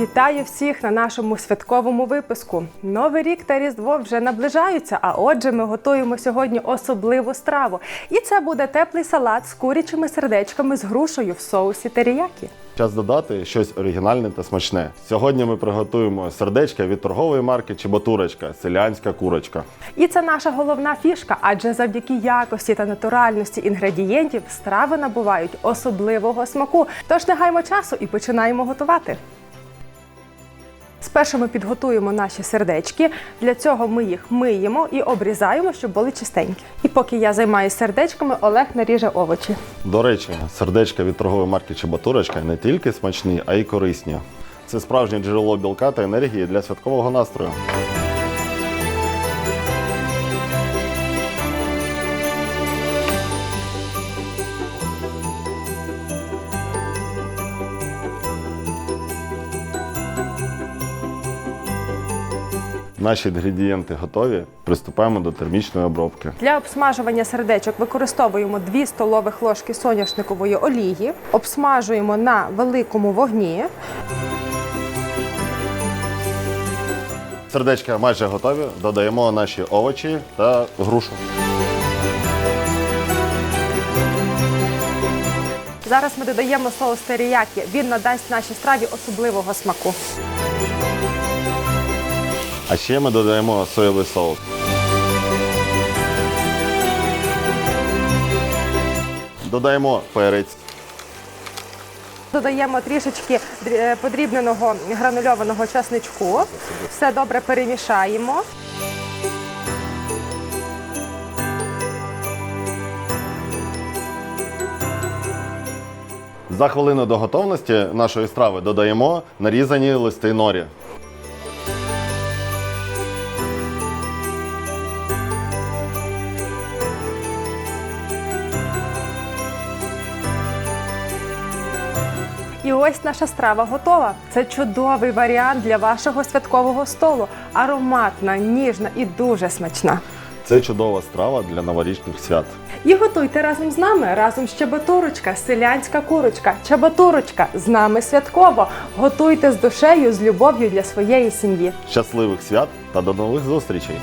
Вітаю всіх на нашому святковому випуску. Новий рік та Різдво вже наближаються, а отже, ми готуємо сьогодні особливу страву. І це буде теплий салат з курячими сердечками з грушею в соусі теріякі. Час додати щось оригінальне та смачне. Сьогодні ми приготуємо сердечка від торгової марки Чебатурочка, селянська курочка. І це наша головна фішка, адже завдяки якості та натуральності інгредієнтів страви набувають особливого смаку. Тож не гаймо часу і починаємо готувати. Спершу ми підготуємо наші сердечки. Для цього ми їх миємо і обрізаємо, щоб були чистенькі. І поки я займаюся сердечками, Олег наріже овочі. До речі, сердечка від торгової марки Чебатурочка не тільки смачні, а й корисні. Це справжнє джерело білка та енергії для святкового настрою. Наші інгредієнти готові. Приступаємо до термічної обробки. Для обсмажування сердечок використовуємо 2 столових ложки соняшникової олії, обсмажуємо на великому вогні. Сердечка майже готові. Додаємо наші овочі та грушу. Зараз ми додаємо соус теріякі. Він надасть нашій страві особливого смаку. А ще ми додаємо соєвий соус. Додаємо перець. Додаємо трішечки е, подрібненого гранульованого часничку. Все добре перемішаємо. За хвилину до готовності нашої страви додаємо нарізані листи норі. І ось наша страва готова. Це чудовий варіант для вашого святкового столу. Ароматна, ніжна і дуже смачна. Це чудова страва для новорічних свят. І готуйте разом з нами, разом з Чебатурочка, селянська курочка, Чебатурочка з нами святково. Готуйте з душею, з любов'ю для своєї сім'ї. Щасливих свят та до нових зустрічей!